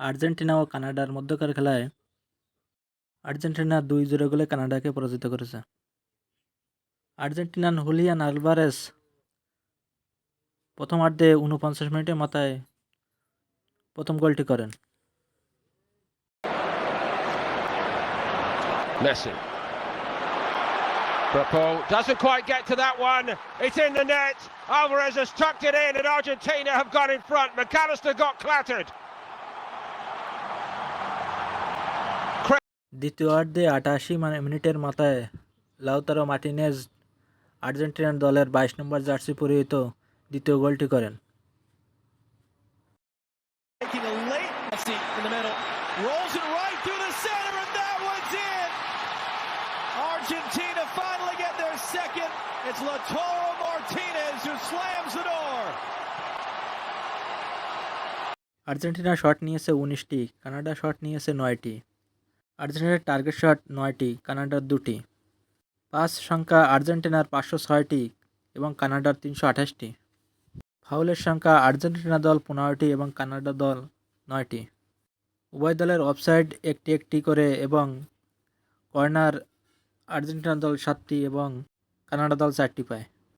Argentina ও কানাডার মধ্যকার খেলায় আর্জেন্টিনা দুই জোড়া গোলে কানাডাকে পরাজিত করেছে আর্জেন্টিনান হুলিয়ান আলভারেস প্রথমার্ধে উনপঞ্চাশ মিনিটের মাথায় প্রথম গোলটি করেন Messi. Rapol doesn't quite get to that one. It's in the net. Alvarez has tucked it in, and Argentina have got in front. McAllister got clattered. দ্বিতীয়ার্ধে আটাশি মানে মিনিটের মাথায় লাউতারো মার্টিনেজ আর্জেন্টিনার দলের বাইশ নম্বর জার্সি পরিহিত দ্বিতীয় গোলটি করেন। আর্জেন্টিনা শট নিয়েছে উনিশটি কানাডা শট নিয়েছে নয়টি। আর্জেন্টিনার টার্গেট শট নয়টি, কানাডার দুটি। পাস সংখ্যা আর্জেন্টিনার পাঁচশো ছয়টি এবং কানাডার তিনশো আঠাশটি। ফাউলের সংখ্যা আর্জেন্টিনা দল পনেরোটি এবং কানাডা দল নয়টি। উভয় দলের অফসাইড একটি একটি করে এবং কর্নার আর্জেন্টিনা দল সাতটি এবং কানাডা দল চারটি পায়।